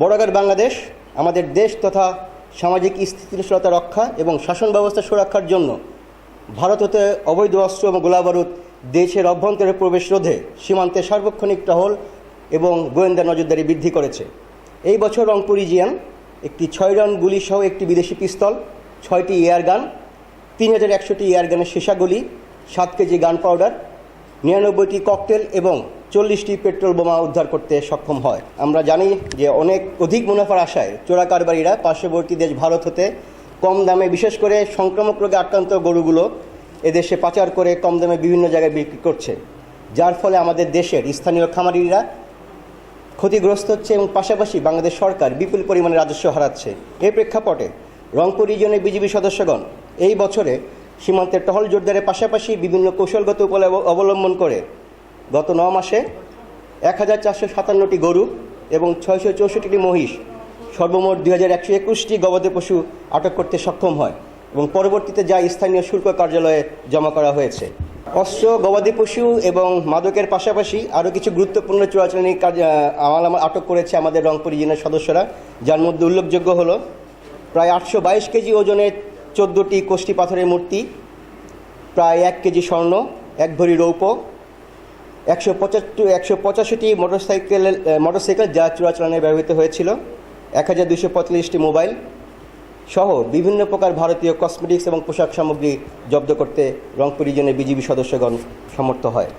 বড়গার বাংলাদেশ, আমাদের দেশ তথা সামাজিক স্থিতিশীলতা রক্ষা এবং শাসন ব্যবস্থা সুরক্ষার জন্য ভারত হতে অবৈধ অস্ত্র এবং গোলাবারুদ দেশের অভ্যন্তরে প্রবেশ রোধে সীমান্তে সার্বক্ষণিক টহল এবং গোয়েন্দা নজরদারি বৃদ্ধি করেছে। এই বছর রংপুর রিজিয়ান একটি ছয় রান গুলি সহ একটি বিদেশি পিস্তল, ছয়টি এয়ার গান, তিন হাজার একশোটি এয়ার গানের সীসাগুলি সাত কেজি গান পাউডার নিরানব্বইটি ককটেল এবং চল্লিশটি পেট্রোল বোমা উদ্ধার করতে সক্ষম হয়। আমরা জানি যে অনেক অধিক মুনাফার আশায় চোরা কারবারিরা পার্শ্ববর্তী দেশ ভারত হতে কম দামে, বিশেষ করে সংক্রামক রোগে আক্রান্ত গরুগুলো এদেশে পাচার করে কম দামে বিভিন্ন জায়গায় বিক্রি করছে। যার ফলে আমাদের দেশের স্থানীয় খামারিরা ক্ষতিগ্রস্ত হচ্ছে এবং পাশাপাশি বাংলাদেশ সরকার বিপুল পরিমাণে রাজস্ব হারাচ্ছে। এর প্রেক্ষাপটে রংপুর রিজনের বিজেপি সদস্যগণ এই বছরে সীমান্তের টহল জোরদারের পাশাপাশি বিভিন্ন কৌশলগত অবলম্বন করে গত ন মাসে এক হাজার চারশো সাতান্নটি গরু এবং ছয়শো চৌষট্টিটি মহিষ সর্বমোট দুই হাজার একশো একুশটি গবাদি পশু আটক করতে সক্ষম হয় এবং পরবর্তীতে যা স্থানীয় শুল্ক কার্যালয়ে জমা করা হয়েছে। অস্ত্র, গবাদি পশু এবং মাদকের পাশাপাশি আরও কিছু গুরুত্বপূর্ণ চোরাচালানি কাজ আমাল আমা- আটক করেছে আমাদের রংপুর রিজনের সদস্যরা, যার মধ্যে উল্লেখযোগ্য হলো প্রায় আটশো বাইশ কেজি ওজনের চোদ্দোটি কোষ্ঠী পাথরের মূর্তি, প্রায় এক কেজি স্বর্ণ, এক ভরি রৌপ্য একশো পঁচাত্তর, একশো পঁচাশিটি মোটরসাইকেল মোটরসাইকেল যা চোরাচালানে ব্যবহৃত হয়েছিল এক হাজার দুশো পঁয়তাল্লিশটি মোবাইল সহ বিভিন্ন প্রকার ভারতীয় কসমেটিক্স এবং পোশাক সামগ্রী জব্দ করতে রংপুর রিজনের বিজিবি সদস্যগণ সমর্থ হয়।